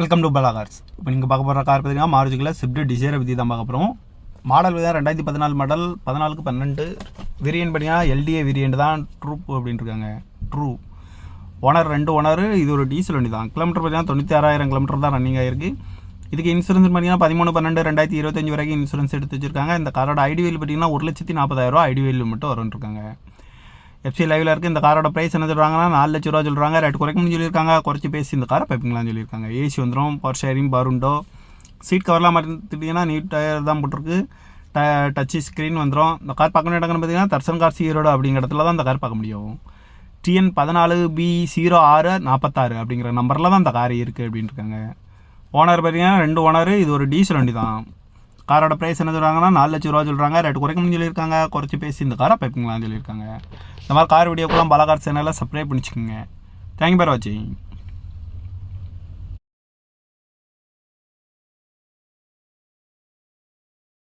Welcome to பலா cars இப்போ நீங்கள் பார்க்க போகிற கார் பார்த்தீங்கன்னா மாருதிக்குள்ள ஸ்விஃப்ட் டிசைரை பற்றி தான் பார்க்க போகிறோம் மாடல் பார்த்தீங்கன்னா ரெண்டாயிரத்தி பதினாலு மாடல் பதினாலுக்கு பன்னெண்டு. விரியன் பார்த்தீங்கன்னா எல்டிஏ வேரியன்ட் தான் ட்ரூப் அப்படின்னு இருக்காங்க. ட்ரூ ஓனர் ரெண்டு ஓனர் இது ஒரு டீசல் வண்டி தான். கிலோமீட்டர் பார்த்தீங்கன்னா தொண்ணூற்றி ஆறாயிரம் கிலோமீட்டர் தான் ரன்னிங் ஆயிருக்கு. இதுக்கு இன்சூரன்ஸ் பார்த்தீங்கன்னா பதிமூணு பன்னெண்டு ரெண்டாயிரத்தி இருபத்தஞ்சு வரைக்கும் இன்சூரன்ஸ் எடுத்து வச்சிருக்காங்க. இந்த காரோட ஐடி பார்த்தீங்கன்னா ஒரு லட்சத்தி நாற்பதாயிரம் ஐடி மட்டும் வரும்னு இருக்காங்க. எஃப்சி லைவில் இருக்குது இந்த காரோட ப்ரைஸ் என்ன சொல்கிறாங்கன்னா நாலு லட்ச ரூபா சொல்கிறாங்க ரேட் குறைக்கணும்னு சொல்லியிருக்காங்க. குறைச்சி பேசி இந்த காரை பைப்பிங்களாம் சொல்லியிருக்காங்க. ஏசி வந்துடும் பவர் ஷேரிங் பருண்டோ சீட் கவர்லாம் பார்த்துட்டிங்கன்னா நீட் டயர் தான் போட்டிருக்கு. ட டச்சு ஸ்க்ரீன் வந்துடும் இந்த கார் பார்க்கணும் இடங்கன்னு பார்த்தீங்கன்னா தர்சன் கார் ஈரோடு அப்படிங்கிற இடத்துல தான் இந்த கார் பார்க்க முடியும். டிஎன் பதினாலு பி ஜீரோ ஆறு நாற்பத்தாறு அப்படிங்கிற நம்பரில் தான் இந்த கார் இருக்குது அப்படின்ட்டுருக்காங்க ஓனர் பார்த்தீங்கன்னா ரெண்டு ஓனர் இது ஒரு டீசல் வண்டி தான் காரோட ப்ரைஸ் என்ன சொல்கிறாங்கன்னா நாலு லட்ச ரூபா சொல்கிறாங்க ரேட் குறைக்கணும்னு சொல்லியிருக்காங்க. குறைச்சி பேசி இந்த காரை பைப்பிங்களாம் சொல்லியிருக்காங்க. இந்த மாதிரி கார் வீடியோக்கெல்லாம் பல கார் சேனலில் சப்ஸ்கிரைப் பண்ணிச்சுக்கோங்க. தேங்க்யூ பேர் வாட்சிங்